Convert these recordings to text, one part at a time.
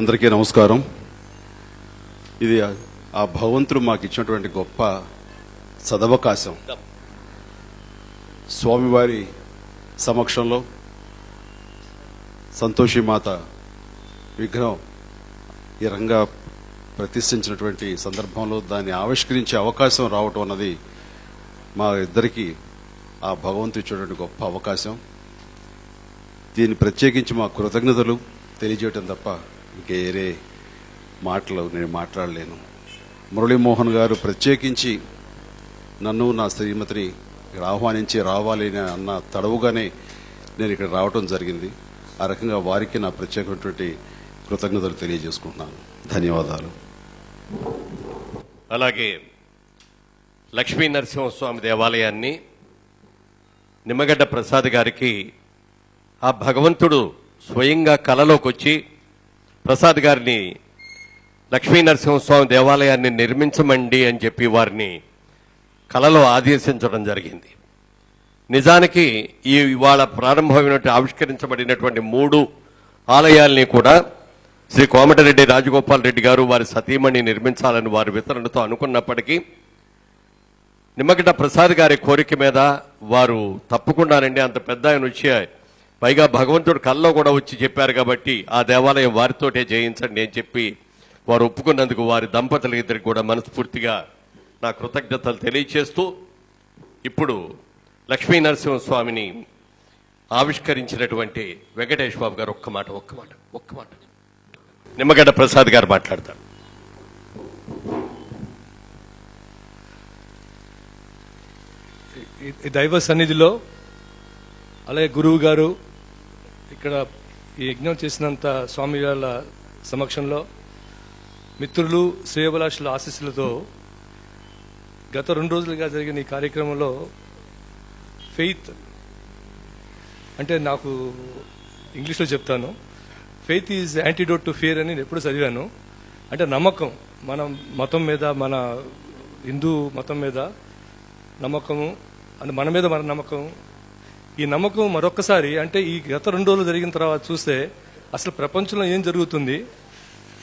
అందరికీ నమస్కారం. ఇది ఆ- భగవంతుడు మాకు ఇచ్చినటువంటి గొప్ప సదవకాశం. స్వామివారి సమక్షంలో సంతోషి మాత విగ్రహం ఈ రంగా ప్రతిష్ఠించినటువంటి సందర్భంలో దాన్ని ఆవిష్కరించే అవకాశం రావటం అన్నది మా ఇద్దరికి ఆ భగవంతుడు ఇచ్చినటువంటి గొప్ప అవకాశం. దీన్ని ప్రత్యేకించి మా కృతజ్ఞతలు తెలియజేయటం తప్ప ఇంకేరే మాటలు నేను మాట్లాడలేను. మురళీమోహన్ గారు ప్రత్యేకించి నన్ను నా శ్రీమతిని ఇక్కడ ఆహ్వానించి రావాలి అన్న తడవుగానే నేను ఇక్కడ రావటం జరిగింది. ఆ రకంగా వారికి నా ప్రత్యేకమైనటువంటి కృతజ్ఞతలు తెలియజేసుకుంటున్నాను. ధన్యవాదాలు. అలాగే లక్ష్మీ నరసింహస్వామి దేవాలయాన్ని నిమ్మగడ్డ ప్రసాద్ గారికి ఆ భగవంతుడు స్వయంగా కలలోకి వచ్చి ప్రసాద్ గారిని లక్ష్మీ నరసింహస్వామి దేవాలయాన్ని నిర్మించమండి అని చెప్పి వారిని కలలో ఆదేశించడం జరిగింది. నిజానికి ఈ ఇవాళ ప్రారంభమైనటువంటి ఆవిష్కరించబడినటువంటి మూడు ఆలయాల్ని కూడా శ్రీ కోమటిరెడ్డి రాజగోపాల్ రెడ్డి గారు వారి సతీమణి నిర్మించాలని వారి వితరణతో అనుకున్నప్పటికీ నిమ్మగడ్డ ప్రసాద్ గారి కోరిక మీద వారు తప్పకుండానండి అంత పెద్ద ఆయన వచ్చి పైగా భగవంతుడు కల్లో కూడా వచ్చి చెప్పారు కాబట్టి ఆ దేవాలయం వారితోటే చేయించండి అని చెప్పి వారు ఒప్పుకున్నందుకు వారి దంపతుల ఇద్దరికి కూడా మనస్ఫూర్తిగా నా కృతజ్ఞతలు తెలియచేస్తూ ఇప్పుడు లక్ష్మీ నరసింహస్వామిని ఆవిష్కరించినటువంటి వెంకటేష్ బాబు గారు ఒక్క మాట ఒక్క మాట ఒక్క మాట. నిమ్మగడ్డ ప్రసాద్ గారు మాట్లాడతారు. దైవ సన్నిధిలో అలాగే గురువు గారు ఇక్కడ ఈ యజ్ఞం చేసినంత స్వామి వాళ్ళ సమక్షంలో మిత్రులు శ్రేయభిలాషుల ఆశీస్సులతో గత రెండు రోజులుగా జరిగిన ఈ కార్యక్రమంలో ఫెయిత్ అంటే నాకు ఇంగ్లీష్లో చెప్తాను. Faith is antidote to fear అని నేను ఎప్పుడు చదివాను. అంటే నమ్మకం మన మతం మీద మన హిందూ మతం మీద నమ్మకము అంటే మన మీద మన నమ్మకం ఈ నమ్మకం మరొక్కసారి అంటే ఈ గత రెండు రోజులు జరిగిన తర్వాత చూస్తే అసలు ప్రపంచంలో ఏం జరుగుతుంది?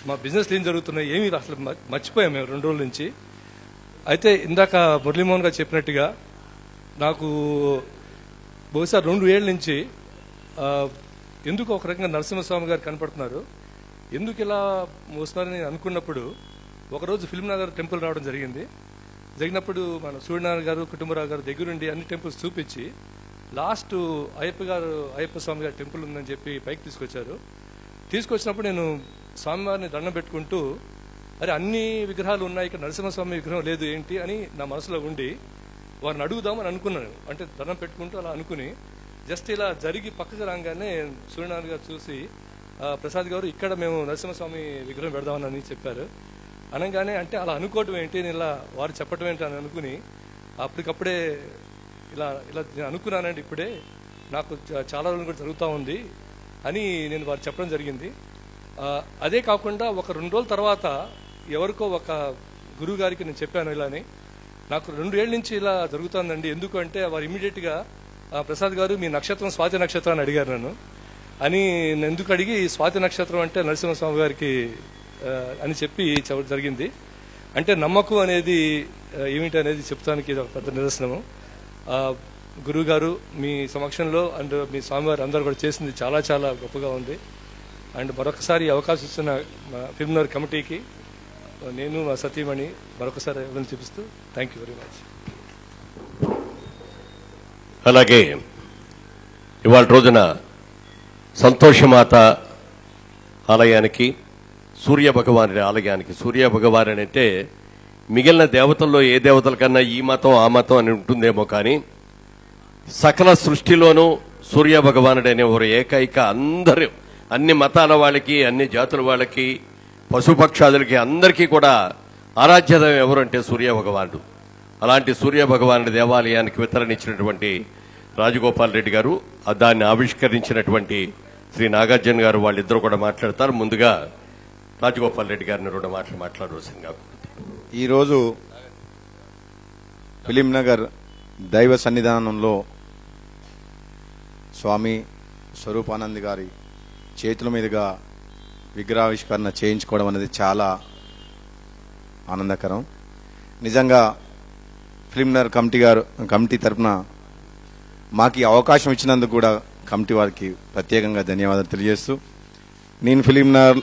మా బిజినెస్ ఏం జరుగుతున్నాయి? ఏమి అసలు మర్చిపోయాం మేము రెండు రోజుల నుంచి. అయితే ఇందాక మురళీమోహన్ గారు చెప్పినట్టుగా నాకు బహుశా రెండు ఏళ్ళ నుంచి ఎందుకు ఒక రకంగా నరసింహస్వామి గారు కనపడుతున్నారు? ఎందుకు ఇలా వస్తున్నారని అనుకున్నప్పుడు ఒకరోజు ఫిల్మ్ నగర్ టెంపుల్ రావడం జరిగింది. జరిగినప్పుడు మన సూర్యనారాయణ గారు కుటుంబరావు గారు దగ్గరుండి అన్ని టెంపుల్స్ చూపించి లాస్ట్ అయ్యప్ప గారు అయ్యప్ప స్వామి గారి టెంపుల్ ఉందని చెప్పి పైకి తీసుకొచ్చారు. తీసుకొచ్చినప్పుడు నేను స్వామివారిని దండం పెట్టుకుంటూ అరే అన్ని విగ్రహాలు ఉన్నాయి ఇక్కడ నరసింహస్వామి విగ్రహం లేదు ఏంటి? అని నా మనసులో ఉండి వారిని అడుగుదామని అనుకున్నాను అంటే దండం పెట్టుకుంటూ అలా అనుకుని జస్ట్ ఇలా జరిగి పక్కకు రాగానే సూర్యనారాయణ గారు చూసి ప్రసాద్ గారు ఇక్కడ మేము నరసింహస్వామి విగ్రహం పెడదామని చెప్పారు. అనగానే అంటే అలా అనుకోవటం ఏంటి? నేను ఇలా వారు చెప్పటం ఏంటి? అని అనుకుని అప్పటికప్పుడే ఇలా ఇలా నేను అనుకున్నానండి ఇప్పుడే. నాకు చాలా రోజులు కూడా జరుగుతూ ఉంది అని నేను వారు చెప్పడం జరిగింది. అదే కాకుండా ఒక రెండు రోజుల తర్వాత ఎవరికో ఒక గురువు గారికి నేను చెప్పాను ఇలాని. నాకు రెండు ఏళ్ళ నుంచి ఇలా జరుగుతుందండి. ఎందుకు అంటే వారు ఇమీడియట్గా ప్రసాద్ గారు మీ నక్షత్రం స్వాతి నక్షత్రం అని అడిగారు నన్ను. అని నేను ఎందుకు అడిగి స్వాతి నక్షత్రం అంటే నరసింహస్వామి గారికి అని చెప్పి జరిగింది. అంటే నమ్మకం అనేది ఏమిటి అనేది చెప్తానికి ఇది ఒక పెద్ద నిదర్శనము. గురువు గారు మీ సమక్షంలో అండ్ మీ స్వామివారు అందరూ కూడా చేసింది చాలా చాలా గొప్పగా ఉంది. అండ్ మరొకసారి అవకాశం ఇస్తున్న మా ఫిల్మ్నర్ కమిటీకి నేను మా సతీమణి మరొకసారి ఎవరిని చూపిస్తూ థ్యాంక్ యూ వెరీ మచ్ అలాగే ఇవాళ రోజున సంతోషమాత ఆలయానికి సూర్య భగవాని ఆలయానికి సూర్య భగవాన్ అంటే మిగిలిన దేవతల్లో ఏ దేవతల కన్నా ఈ మతం ఆ మతం అని ఉంటుందేమో కానీ సకల సృష్టిలోనూ సూర్య భగవానుడనే ఒక ఏకైక అందరూ. అన్ని మతాల వాళ్ళకి అన్ని జాతుల వాళ్ళకి పశుపక్షాదులకి అందరికీ కూడా ఆరాధ్యత ఎవరంటే సూర్య భగవానుడు. అలాంటి సూర్య భగవానుడి దేవాలయానికి వితరణ ఇచ్చినటువంటి రాజగోపాల్ రెడ్డి గారు దాన్ని ఆవిష్కరించినటువంటి శ్రీ నాగార్జున గారు వాళ్ళిద్దరూ కూడా మాట్లాడతారు. ముందుగా రాజగోపాల్ రెడ్డి గారిని రెండు మాటలు మాట్లాడవలసిందిగా ఈరోజు ఫిలిం నగర్ దైవ సన్నిధానంలో స్వామి స్వరూపానంద్ గారి చేతుల మీదుగా విగ్రహావిష్కరణ చేయించుకోవడం అనేది చాలా ఆనందకరం. నిజంగా ఫిలింనగర్ కమిటీ గారు కమిటీ తరపున మాకు అవకాశం ఇచ్చినందుకు కూడా కమిటీ వారికి ప్రత్యేకంగా ధన్యవాదాలు తెలియజేస్తూ నేను ఫిలింనగర్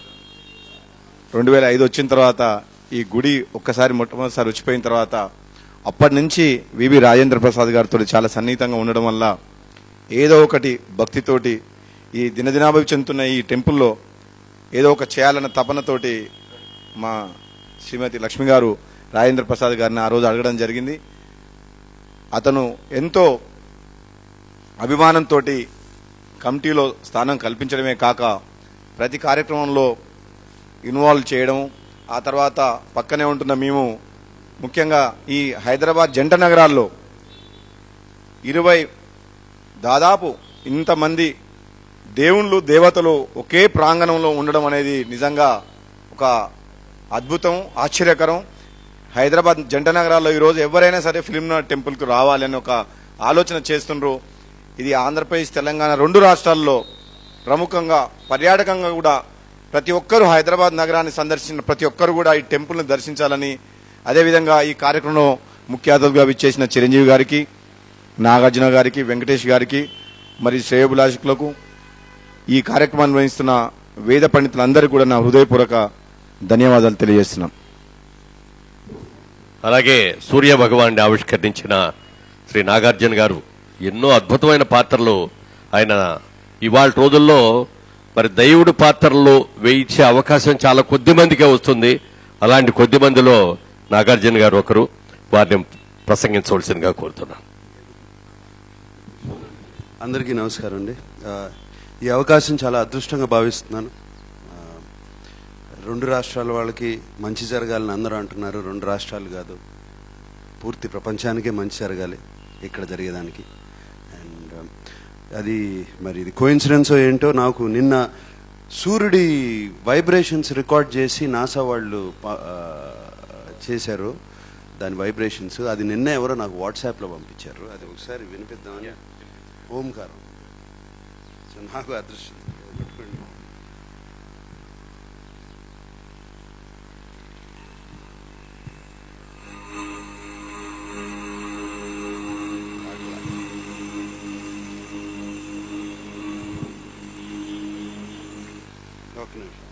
రెండు వేల ఐదు వచ్చిన తర్వాత ఈ గుడి ఒక్కసారి మొట్టమొదటిసారి వచ్చిపోయిన తర్వాత అప్పటి నుంచి వివి రాజేంద్ర ప్రసాద్ గారితో చాలా సన్నిహితంగా ఉండడం వల్ల ఏదో ఒకటి భక్తితోటి ఈ దినదినాభివృద్ధి చెందుతున్న ఈ టెంపుల్లో ఏదో ఒక చేయాలన్న తపనతోటి మా శ్రీమతి లక్ష్మి గారు రాజేంద్ర ప్రసాద్ గారిని ఆ రోజు అడగడం జరిగింది. అతను ఎంతో అభిమానంతో కమిటీలో స్థానం కల్పించడమే కాక ప్రతి కార్యక్రమంలో ఇన్వాల్వ్ చేయడం ఆ తర్వాత పక్కనే ఉంటున్న మేము ముఖ్యంగా ఈ హైదరాబాద్ జంట నగరాల్లో ఇరవై దాదాపు ఇంతమంది దేవుళ్ళు దేవతలు ఒకే ప్రాంగణంలో ఉండడం అనేది నిజంగా ఒక అద్భుతం ఆశ్చర్యకరం. హైదరాబాద్ జంట నగరాల్లో ఈరోజు ఎవరైనా సరే ఫిలిం టెంపుల్కి రావాలని ఒక ఆలోచన చేస్తుండ్రు. ఇది ఆంధ్రప్రదేశ్ తెలంగాణ రెండు రాష్ట్రాల్లో ప్రముఖంగా పర్యాటకంగా కూడా ప్రతి ఒక్కరూ హైదరాబాద్ నగరాన్ని సందర్శించిన ప్రతి ఒక్కరు కూడా ఈ టెంపుల్ని దర్శించాలని అదేవిధంగా ఈ కార్యక్రమంలో ముఖ్య అతిథిగా విచ్చేసిన చిరంజీవి గారికి నాగార్జున గారికి వెంకటేష్ గారికి మరి శ్రేయోభిలాషకులకు ఈ కార్యక్రమాన్ని నిర్వహిస్తున్న వేద పండితులందరికీ కూడా నా హృదయపూర్వక ధన్యవాదాలు తెలియజేస్తున్నాం. అలాగే సూర్య భగవాన్ని ఆవిష్కరించిన శ్రీ నాగార్జున గారు ఎన్నో అద్భుతమైన పాత్రలు ఆయన ఇవాళ రోజుల్లో మరి దైవుడు పాత్రలో వేయించే అవకాశం చాలా కొద్ది మందికే వస్తుంది. అలాంటి కొద్ది మందిలో నాగార్జున గారు ఒకరు. వారిని ప్రసంగించవలసిందిగా కోరుతున్నాను. అందరికీ నమస్కారం అండి. ఈ అవకాశం చాలా అదృష్టంగా భావిస్తున్నాను. రెండు రాష్ట్రాల వాళ్ళకి మంచి జరగాలని అందరూ అంటున్నారు. రెండు రాష్ట్రాలు కాదు. పూర్తి ప్రపంచానికే మంచి జరగాలి ఇక్కడ జరిగేదానికి. అండ్ అది మరి ఇది కోయిన్సిడెన్స్ ఏంటో నాకు నిన్న సూర్యుడి వైబ్రేషన్స్ రికార్డ్ చేసి నాసా వాళ్ళు చేశారు. దాని వైబ్రేషన్స్ అది నిన్న ఎవరో నాకు వాట్సాప్లో పంపించారు. అది ఒకసారి వినిపిద్దామని ఓంకారం. సో నాకు అదృష్టం. ఒక నిమిషం.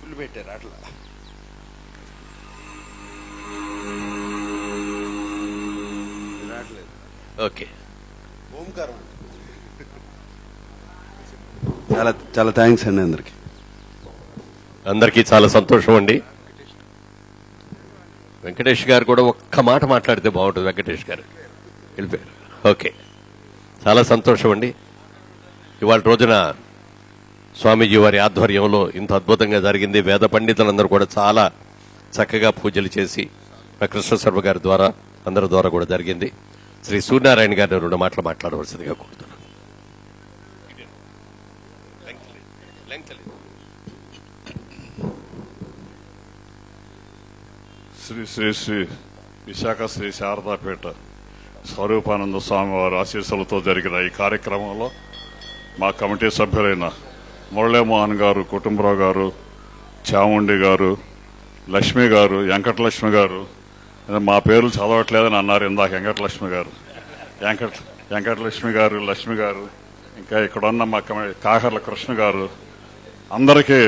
ఫుల్ పెట్టారు అట్లా. రావట్లేదు. ఓకే. ఓంకారం చాలా చాలా థ్యాంక్స్ అండి అందరికి. అందరికీ చాలా సంతోషం అండి. వెంకటేష్ గారు కూడా ఒక్క మాట మాట్లాడితే బాగుంటుంది వెంకటేష్ గారు. వెళ్ళిపోయారు. ఓకే. చాలా సంతోషం అండి. ఇవాళ రోజున స్వామీజీ వారి ఆధ్వర్యంలో ఇంత అద్భుతంగా జరిగింది. వేద పండితులందరూ కూడా చాలా చక్కగా పూజలు చేసి కృష్ణశర్మ కృష్ణ గారి ద్వారా అందరి ద్వారా కూడా జరిగింది. శ్రీ సూర్యనారాయణ గారిని రెండు మాటలు మాట్లాడవలసిందిగా కోరుతున్నాను. శ్రీ శ్రీ శ్రీ విశాఖ శ్రీ శారదాపేట స్వరూపానంద స్వామి వారి ఆశీస్సులతో జరిగిన ఈ కార్యక్రమంలో మా కమిటీ సభ్యులైన మురళీమోహన్ గారు కుటుంబరావు గారు చాముండి గారు లక్ష్మి గారు వెంకటలక్ష్మి గారు. మా పేర్లు చదవట్లేదని అన్నారు ఇందాక వెంకటలక్ష్మి గారు. వెంకట వెంకటలక్ష్మి గారు లక్ష్మి గారు ఇంకా ఇక్కడ ఉన్న మా కమి కాకర్ల కృష్ణ గారు. అందరికీ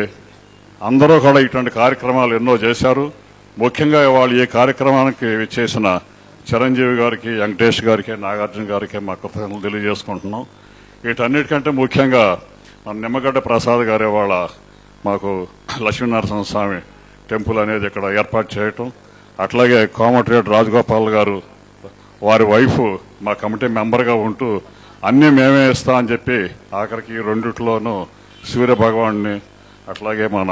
అందరూ కూడా ఇటువంటి కార్యక్రమాలు ఎన్నో చేశారు. ముఖ్యంగా వాళ్ళు ఈ కార్యక్రమానికి చేసిన చిరంజీవి గారికి వెంకటేష్ గారికి నాగార్జున గారికి మా కృతజ్ఞతలు తెలియజేసుకుంటున్నాం. వీటన్నిటికంటే ముఖ్యంగా మన నిమ్మగడ్డ ప్రసాద్ గారి వాళ్ళ మాకు లక్ష్మీనరసింహ స్వామి టెంపుల్ అనేది ఇక్కడ ఏర్పాటు చేయటం. అట్లాగే కోమటిరెడ్డి రాజగోపాల్ గారు వారి వైఫ్ మా కమిటీ మెంబర్గా ఉంటూ అన్నీ మేమే ఇస్తా అని చెప్పి ఆఖరికి రెండిట్లోనూ సూర్య భగవాన్ని అట్లాగే మన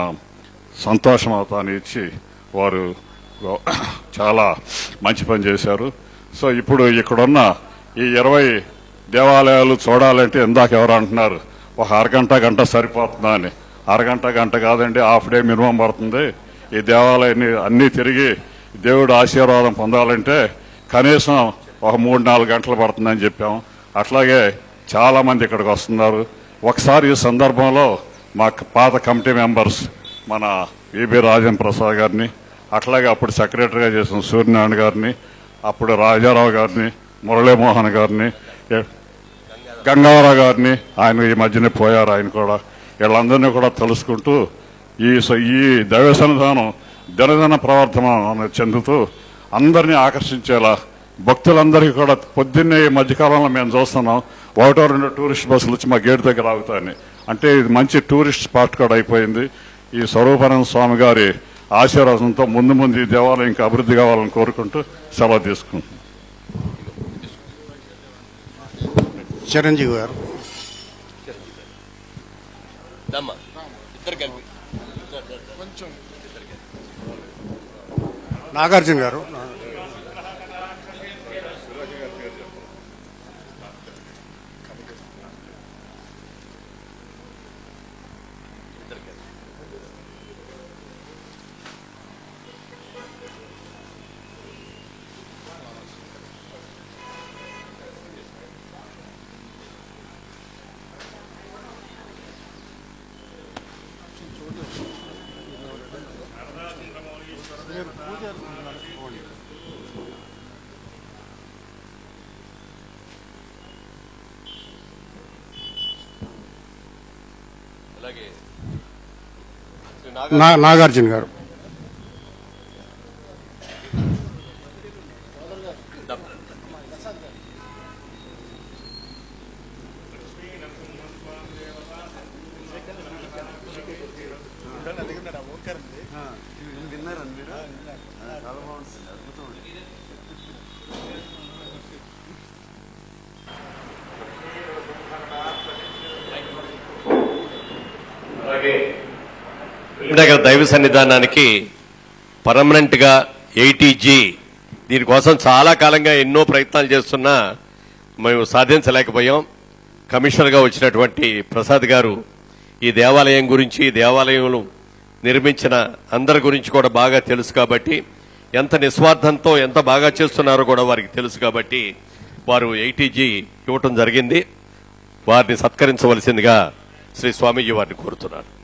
సంతోషమవుతాని ఇచ్చి వారు చాలా మంచి పని చేశారు. సో ఇప్పుడు ఇక్కడున్న ఈ ఇరవై దేవాలయాలు చూడాలంటే ఇందాక ఎవరు అంటున్నారు? ఒక అరగంట గంట సరిపోతుందా అని. అరగంట గంట కాదండి హాఫ్ డే మినిమం పడుతుంది. ఈ దేవాలయాన్ని అన్నీ తిరిగి దేవుడు ఆశీర్వాదం పొందాలంటే కనీసం ఒక మూడు నాలుగు గంటలు పడుతుందని చెప్పాం. అట్లాగే చాలామంది ఇక్కడికి వస్తున్నారు. ఒకసారి ఈ సందర్భంలో మా పాత కమిటీ మెంబర్స్ మన విబి రాజన్ ప్రసాద్ గారిని అట్లాగే అప్పుడు సెక్రటరీగా చేసిన సూర్యనారాయణ గారిని అప్పుడు రాజారావు గారిని మురళీమోహన్ గారిని గంగారావు గారిని ఆయన ఈ మధ్యనే పోయారు ఆయన కూడా. వీళ్ళందరినీ కూడా తెలుసుకుంటూ ఈ ఈ దైవ సన్నిధానం దినదిన ప్రవర్తన చెందుతూ అందరినీ ఆకర్షించేలా భక్తులందరికీ కూడా పొద్దున్నే ఈ మధ్యకాలంలో మేము చూస్తున్నాం. ఒకటో రెండు టూరిస్ట్ బస్సులు వచ్చి మా గేట్ దగ్గర ఆగుతాయని. అంటే ఇది మంచి టూరిస్ట్ స్పాట్ కూడా అయిపోయింది. ఈ స్వరూపానంద స్వామి గారి ఆశీర్వాదంతో ముందు ముందు ఈ దేవాలయం ఇంకా అభివృద్ధి కావాలని కోరుకుంటూ సెలవు తీసుకుంటున్నాం. చిరంజీవి గారు. నాగార్జున గారు. నాగార్జున గారు. కరీంనగర్ దైవ సన్నిధానానికి పర్మనెంట్గా ఎయిటీజీ దీనికోసం చాలా కాలంగా ఎన్నో ప్రయత్నాలు చేస్తున్నా మేము సాధించలేకపోయాం. కమిషనర్గా వచ్చినటువంటి ప్రసాద్ గారు ఈ దేవాలయం గురించి దేవాలయం దేవాలయంలో నిర్మించిన అందరి గురించి కూడా బాగా తెలుసు కాబట్టి ఎంత నిస్వార్థంతో ఎంత బాగా చేస్తున్నారో కూడా వారికి తెలుసు కాబట్టి వారు ఎయిటీజీ ఇవ్వటం జరిగింది. వారిని సత్కరించవలసిందిగా శ్రీ స్వామీజీ వారిని కోరుతున్నారు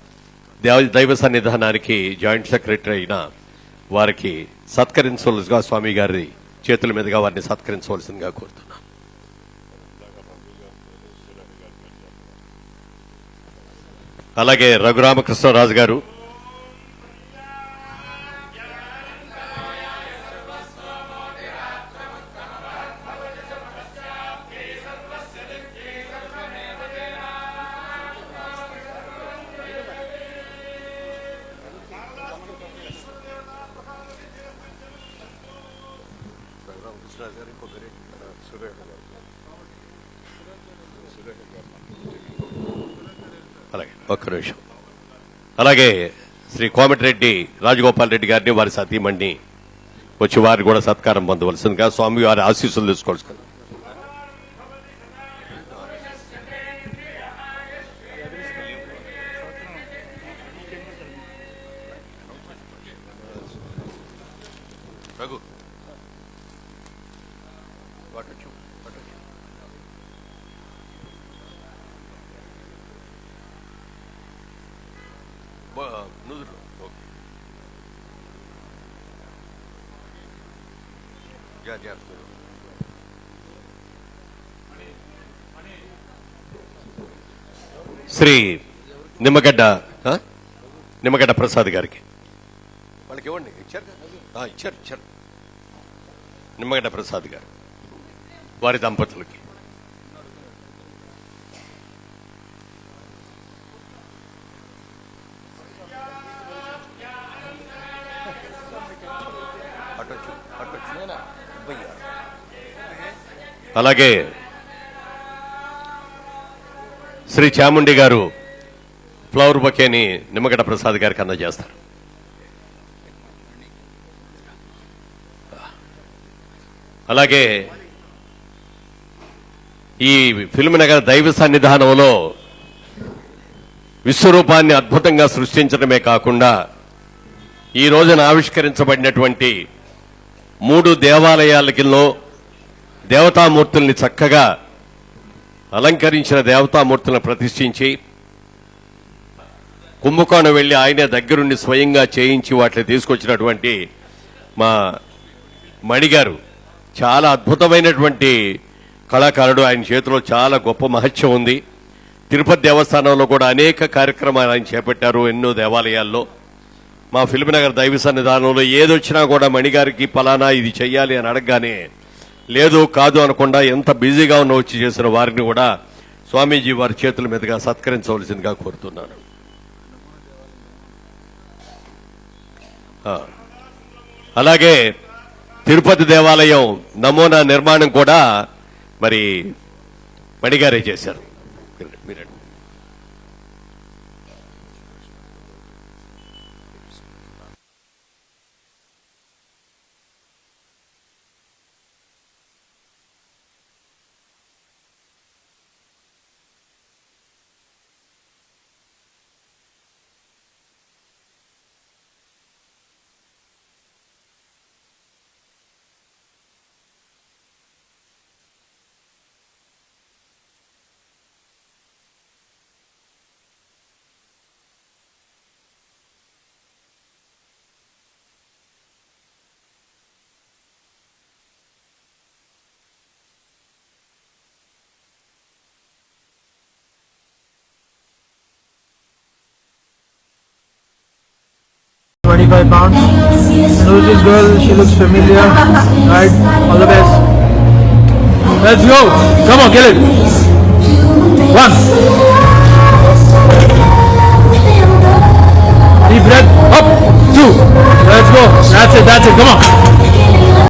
దేవ దైవ సన్నిధానానికి జాయింట్ సెక్రటరీ అయిన వారికి సత్కరించవలసిగా స్వామి గారి చేతుల మీదుగా వారిని సత్కరించవలసిందిగా కోరుతున్నాను అలాగే రఘురామకృష్ణరాజు గారు అలాగే ఒక్క నిమిషం. అలాగే శ్రీ కోమటిరెడ్డి రాజగోపాల్ రెడ్డి గారిని వారి సతీమణ్ణి వచ్చి వారిని కూడా సత్కారం పొందవలసిందిగా స్వామి వారి ఆశీస్సులు తీసుకోవాల్సింది రఘు వాటొచ్చు బా- నుదురు ఓకే జాగ్రత్త శ్రీ నిమ్మగడ్డ? నిమ్మగడ్డ ప్రసాద్ గారికి. వాళ్ళకి ఇవ్వండి ఇచ్చారు ఇచ్చారు ఇచ్చారు. నిమ్మగడ్డ ప్రసాద్ గారు. వారి దంపతులకి. అలాగే శ్రీ చాముండి గారు ఫ్లవర్ బొకేని నిమ్మగడ్డ ప్రసాద్ గారికి అందజేస్తారు. అలాగే ఈ ఫిల్మ్ నగర్ దైవ సన్నిధానంలో విశ్వరూపాన్ని అద్భుతంగా సృష్టించడమే కాకుండా ఈ రోజున ఆవిష్కరించబడినటువంటి మూడు దేవాలయాలకిలో దేవతామూర్తుల్ని చక్కగా అలంకరించిన దేవతామూర్తులను ప్రతిష్ఠించి కుంభకోణం వెళ్ళి ఆయనే దగ్గరుండి స్వయంగా చేయించి వాటిని తీసుకొచ్చినటువంటి మా మణిగారు. చాలా అద్భుతమైనటువంటి కళాకారుడు ఆయన చేతిలో చాలా గొప్ప మహత్యం ఉంది. తిరుపతి దేవస్థానంలో కూడా అనేక కార్యక్రమాలు ఆయన చేపట్టారు ఎన్నో దేవాలయాల్లో. మా ఫిల్మినగర్ దైవ సన్నిధానంలో ఏదొచ్చినా కూడా మణిగారికి పలానా ఇది చెయ్యాలి అని అడగగానే లేదు కాదు అనకుండా ఎంత బిజీగా ఉన్న వచ్చి చేసిన వారిని కూడా స్వామీజీ వారి చేతుల మీదుగా సత్కరించవలసిందిగా కోరుతున్నాను. అలాగే తిరుపతి దేవాలయం నమూనా నిర్మాణం కూడా మరి మణిగారే చేశారు. మీరు Twenty-five pounds. Who's this girl? She looks familiar. Right. All the best. Let's go. Come on, kill it. One. Deep breath. Up. Two. Let's go. That's it. That's it. Come on.